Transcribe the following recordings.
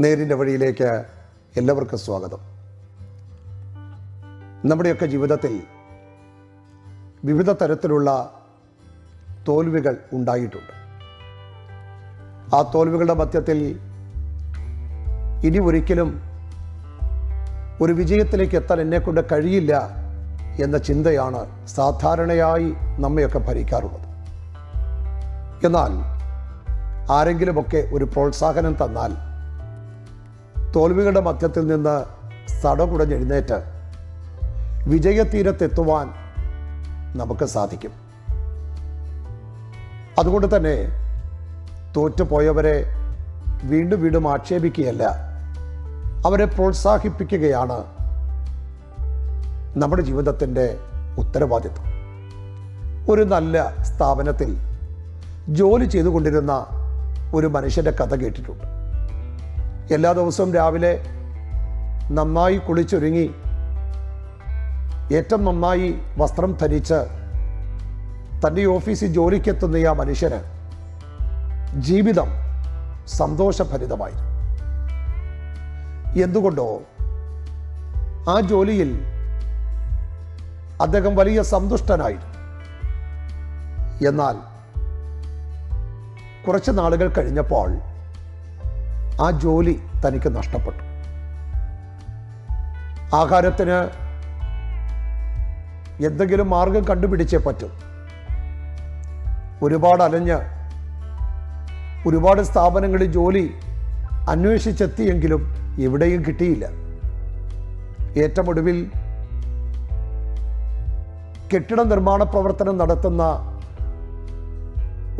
നേരിന്റെ വഴിയിലേക്ക് എല്ലാവർക്കും സ്വാഗതം. നമ്മുടെയൊക്കെ ജീവിതത്തിൽ വിവിധ തരത്തിലുള്ള തോൽവികൾ ഉണ്ടായിട്ടുണ്ട്. ആ തോൽവികളുടെ മധ്യത്തിൽ ഇനി ഒരിക്കലും ഒരു വിജയത്തിലേക്ക് എത്താൻ എന്നെക്കൊണ്ട് കഴിയില്ല എന്ന ചിന്തയാണ് സാധാരണയായി നമ്മയൊക്കെ ഭരിക്കാറുള്ളത്. എന്നാൽ ആരെങ്കിലുമൊക്കെ ഒരു പ്രോത്സാഹനം തന്നാൽ തോൽവികളുടെ മധ്യത്തിൽ നിന്ന് സടകുടഞ്ഞെഴുന്നേറ്റ് വിജയതീരത്തെത്തുവാൻ നമുക്ക് സാധിക്കും. അതുകൊണ്ട് തന്നെ തോറ്റുപോയവരെ വീണ്ടും വീണ്ടും ആക്ഷേപിക്കുകയല്ല അവരെ പ്രോത്സാഹിപ്പിക്കുകയാണ് നമ്മുടെ ജീവിതത്തിന്റെ ഉത്തരവാദിത്വം. ഒരു നല്ല സ്ഥാപനത്തിൽ ജോലി ചെയ്തുകൊണ്ടിരുന്ന ഒരു മനുഷ്യന്റെ കഥ കേട്ടിട്ടുണ്ട്. എല്ലാ ദിവസവും രാവിലെ നന്നായി കുളിച്ചൊരുങ്ങി ഏറ്റവും നന്നായി വസ്ത്രം ധരിച്ച് തന്റെ ഓഫീസിൽ ജോലിക്കെത്തുന്ന ആ മനുഷ്യന് ജീവിതം സന്തോഷഭരിതമായിരുന്നു. എന്തുകൊണ്ടോ ആ ജോലിയിൽ അദ്ദേഹം വലിയ സന്തുഷ്ടനായിരുന്നു. എന്നാൽ കുറച്ച് നാളുകൾ കഴിഞ്ഞപ്പോൾ ആ ജോലി തനിക്ക് നഷ്ടപ്പെട്ടു. ആഹാരത്തിന് എന്തെങ്കിലും മാർഗം കണ്ടുപിടിച്ചേ പറ്റും. ഒരുപാട് അലഞ്ഞ് ഒരുപാട് സ്ഥാപനങ്ങളിൽ ജോലി അന്വേഷിച്ചെത്തിയെങ്കിലും എവിടെയും കിട്ടിയില്ല. ഏറ്റവും ഒടുവിൽ കെട്ടിട നിർമ്മാണ പ്രവർത്തനം നടത്തുന്ന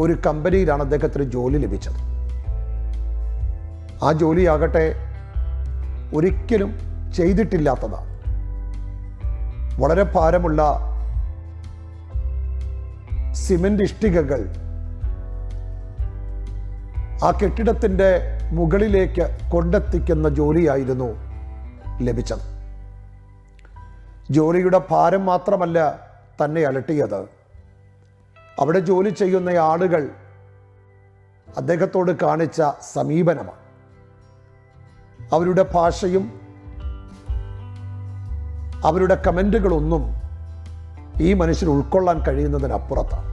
ഒരു കമ്പനിയിലാണ് അദ്ദേഹത്തിന് ജോലി ലഭിച്ചത്. ആ ജോലിയാകട്ടെ ഒരിക്കലും ചെയ്തിട്ടില്ലാത്തതാണ് വളരെ ഭാരമുള്ള സിമന്റ് ഇഷ്ടികകൾ ആ കെട്ടിടത്തിന്റെ മുകളിലേക്ക് കൊണ്ടെത്തിക്കുന്ന ജോലിയായിരുന്നു ലഭിച്ചത്. ജോലിയുടെ ഭാരം മാത്രമല്ല തന്നെ അലട്ടിയത്. അവിടെ ജോലി ചെയ്യുന്ന ആളുകൾ അദ്ദേഹത്തോട് കാണിച്ച സമീപനമാണ്. അവരുടെ ഭാഷയും അവരുടെ കമന്റുകളൊന്നും ഈ മനുഷ്യന് ഉൾക്കൊള്ളാൻ കഴിയുന്നതിനപ്പുറത്താണ്.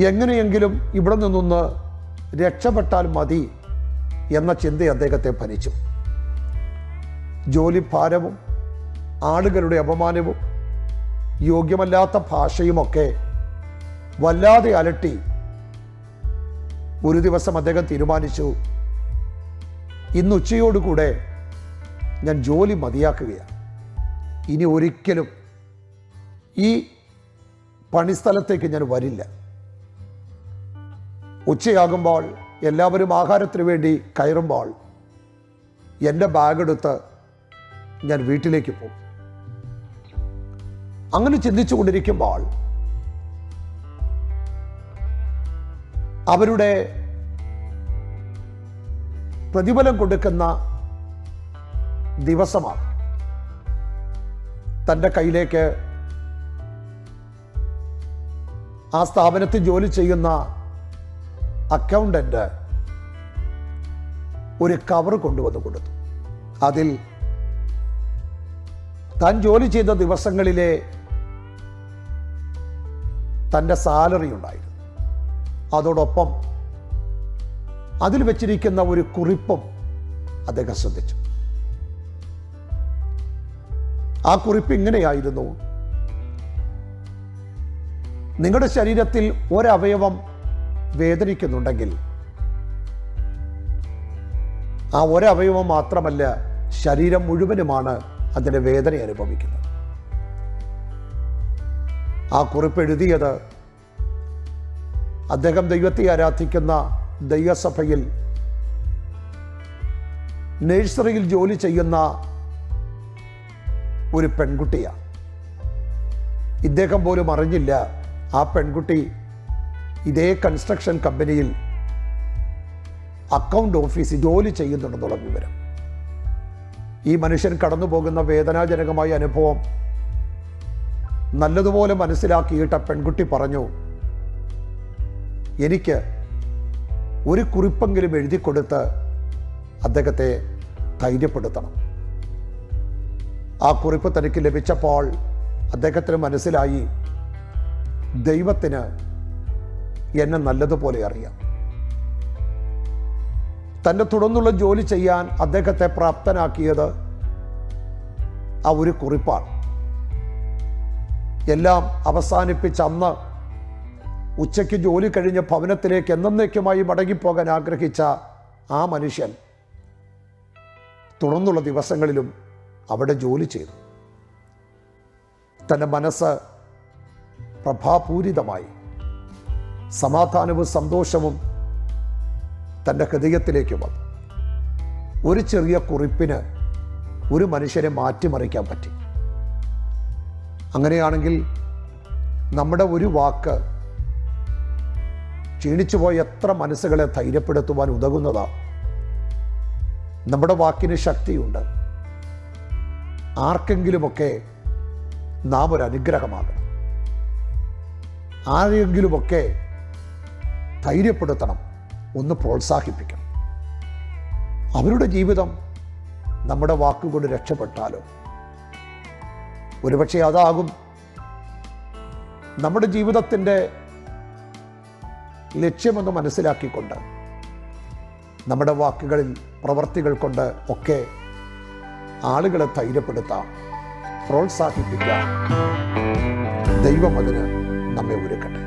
എങ്ങനെയെങ്കിലും ഇവിടെ നിന്നൊന്ന് രക്ഷപ്പെട്ടാൽ മതി എന്ന ചിന്ത അദ്ദേഹത്തെ ഭരിച്ചു. ജോലി ഭാരവും ആളുകളുടെ അപമാനവും യോഗ്യമല്ലാത്ത ഭാഷയുമൊക്കെ വല്ലാതെ അലട്ടി ഒരു ദിവസം അദ്ദേഹം തീരുമാനിച്ചു ഇന്ന് ഉച്ചയോടുകൂടെ ഞാൻ ജോലി മതിയാക്കുകയാണ്. ഇനി ഒരിക്കലും ഈ പണിസ്ഥലത്തേക്ക് ഞാൻ വരില്ല. ഉച്ചയാകുമ്പോൾ എല്ലാവരും ആഹാരത്തിന് വേണ്ടി കയറുമ്പോൾ എന്റെ ബാഗെടുത്ത് ഞാൻ വീട്ടിലേക്ക് പോകും. അങ്ങനെ ചിന്തിച്ചു കൊണ്ടിരിക്കുമ്പോൾ അവരുടെ പ്രതിഫലം കൊടുക്കുന്ന ദിവസമാണ്. തന്റെ കയ്യിലേക്ക് ആ സ്ഥാപനത്തിൽ ജോലി ചെയ്യുന്ന അക്കൗണ്ടന്റ് ഒരു കവർ കൊണ്ടുവന്ന് കൊടുത്തു. അതിൽ താൻ ജോലി ചെയ്ത ദിവസങ്ങളിലെ തന്റെ സാലറി ഉണ്ടായിരുന്നു. അതോടൊപ്പം അതിൽ വെച്ചിരിക്കുന്ന ഒരു കുറിപ്പും അദ്ദേഹം ശ്രദ്ധിച്ചു. ആ കുറിപ്പ് ഇങ്ങനെയായിരുന്നു. നിങ്ങളുടെ ശരീരത്തിൽ ഒരവയവം വേദനിക്കുന്നുണ്ടെങ്കിൽ ആ ഒരവയവം മാത്രമല്ല ശരീരം മുഴുവനുമാണ് അതിന്റെ വേദന അനുഭവിക്കുന്നത്. ആ കുറിപ്പ് എഴുതിയത് അദ്ദേഹം ദൈവത്തെ ആരാധിക്കുന്ന ദൈവസഭയിൽ നഴ്സറിയിൽ ജോലി ചെയ്യുന്ന ഒരു പെൺകുട്ടിയാണ് ഇദ്ദേഹം പോലും അറിഞ്ഞില്ല ആ പെൺകുട്ടി ഇതേ കൺസ്ട്രക്ഷൻ കമ്പനിയിൽ അക്കൗണ്ട് ഓഫീസിൽ ജോലി ചെയ്യുന്നുണ്ടെന്നുള്ള വിവരം. ഈ മനുഷ്യൻ കടന്നു പോകുന്ന വേദനാജനകമായ അനുഭവം നല്ലതുപോലെ മനസ്സിലാക്കിയിട്ട് പെൺകുട്ടി പറഞ്ഞു എനിക്ക് ഒരു കുറിപ്പെങ്കിലും എഴുതി കൊടുത്ത് അദ്ദേഹത്തെ ധൈര്യപ്പെടുത്തണം. ആ കുറിപ്പ് തനിക്ക് ലഭിച്ചപ്പോൾ അദ്ദേഹത്തിന് മനസ്സിലായി ദൈവത്തിന് എന്നെ നല്ലതുപോലെ അറിയാം. തന്റെ തുടർന്നുള്ള ജോലി ചെയ്യാൻ അദ്ദേഹത്തെ പ്രാപ്തനാക്കിയത് ആ ഒരു കുറിപ്പാണ്. എല്ലാം അവസാനിപ്പിച്ച് അന്ന് ഉച്ചയ്ക്ക് ജോലി കഴിഞ്ഞ് ഭവനത്തിലേക്ക് എന്നേക്കുമായി മടങ്ങിപ്പോകാൻ ആഗ്രഹിച്ച ആ മനുഷ്യൻ തുടർന്നുള്ള ദിവസങ്ങളിലും അവിടെ ജോലി ചെയ്തു. തന്റെ മനസ്സ് പ്രഭാപൂരിതമായി. സമാധാനവും സന്തോഷവും തന്റെ ഹൃദയത്തിലേക്ക് വന്നു. ഒരു ചെറിയ കുറിപ്പിന് ഒരു മനുഷ്യനെ മാറ്റിമറിക്കാൻ പറ്റി. അങ്ങനെയാണെങ്കിൽ നമ്മുടെ ഒരു വാക്ക് ക്ഷീണിച്ചുപോയ എത്ര മനസ്സുകളെ ധൈര്യപ്പെടുത്തുവാൻ ഉതകുന്നതാണ് നമ്മുടെ വാക്കിന് ശക്തിയുണ്ട്. ആർക്കെങ്കിലുമൊക്കെ നാം ഒരു അനുഗ്രഹമാകണം. ആരെങ്കിലുമൊക്കെ ധൈര്യപ്പെടുത്തണം ഒന്ന് പ്രോത്സാഹിപ്പിക്കണം. അവരുടെ ജീവിതം നമ്മുടെ വാക്കുകൊണ്ട് രക്ഷപ്പെട്ടാലോ? ഒരുപക്ഷെ അതാകും നമ്മുടെ ജീവിതത്തിന്റെ ലക്ഷ്യമെന്ന് മനസ്സിലാക്കിക്കൊണ്ട് നമ്മുടെ വാക്കുകളിൽ പ്രവർത്തികൾ കൊണ്ട് ഒക്കെ ആളുകളെ ധൈര്യപ്പെടുത്താം പ്രോത്സാഹിപ്പിക്കാം. ദൈവം അതിന് നമ്മെ ഒരുക്കട്ടെ.